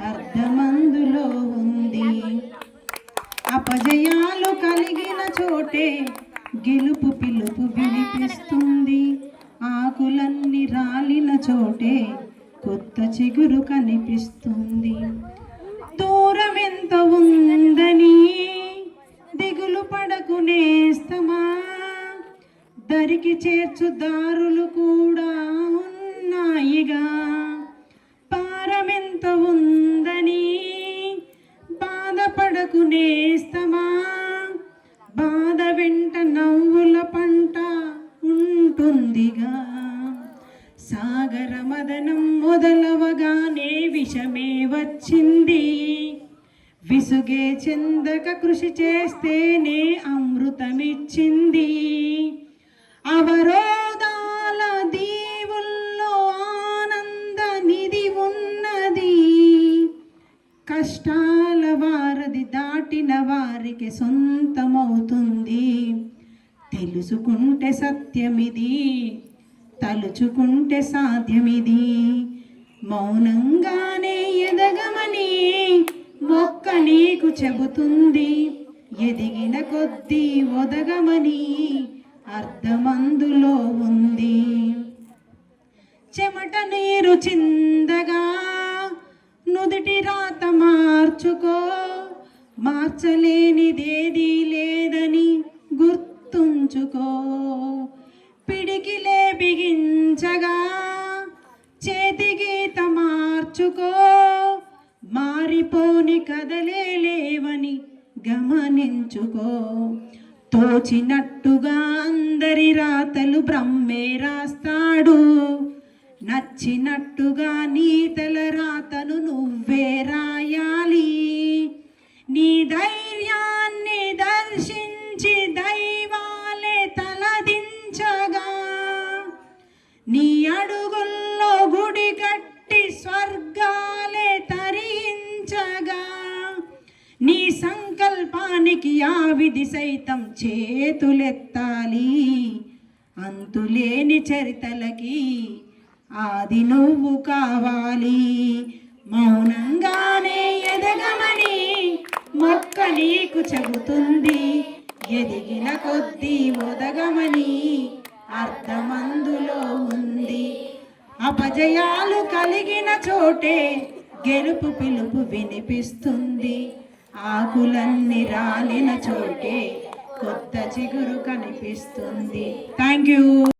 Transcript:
అర్ధమందులో ఉంది. అపజయాలు కలిగిన చోటే గెలుపు పిలుపు వినిపిస్తుంది. ఆకులన్నీ రాలిన చోటే కొత్త చిగురు కనిపిస్తుంది. దూరం ఎంత ఉందని దిగులు పడకు నేస్తమా దరికి చేర్చు దారులు కూడా ఉన్నాయిగా. ఎంత ఉందని బాధపడకు నేస్తమా బాధ వెంట నవ్వుల పంట ఉంటుందిగా. సాగర మదనం మొదలవగానే విషమే వచ్చింది. విసుగే చెందక కృషి చేస్తేనే అమృతమిచ్చింది. కష్టాల వారది దాటిన వారికి సొంతమవుతుంది. తెలుసుకుంటే సత్యమిది తలుచుకుంటే సాధ్యమిది. మౌనంగానే ఎదగమని మొక్క నీకు చెబుతుంది. ఎదిగిన కొద్దీ ఒదగమని అర్థమందులో ఉంది. చెమట నీరు చిన్న నుదుటి రాత మార్చుకో. మార్చలేనిదేది లేదని గుర్తుంచుకో. పిడికిలే బిగించగా చేతి గీత మార్చుకో. మారిపోని కదలే లేవని గమనించుకో. తోచినట్టుగా అందరి రాతలు బ్రహ్మే రాస్తాడు. నచ్చినట్టుగా నీ తల రాతను సంకల్పానికి విధి సైతం చేతులెత్తాలి. అంతులేని చరితలకి ఆది నువ్వు కావాలి. మౌనంగానే ఎదగమని మొక్క నీకు చెబుతుంది. ఎదిగిన కొద్దీ ఒదగమని అర్ధమందులో ఉంది. అపజయాలు కలిగిన చోటే గెలుపు పిలుపు వినిపిస్తుంది. ఆకులన్నీ రాలిన చోటే కొత్త చిగురు కనిపిస్తుంది. Thank you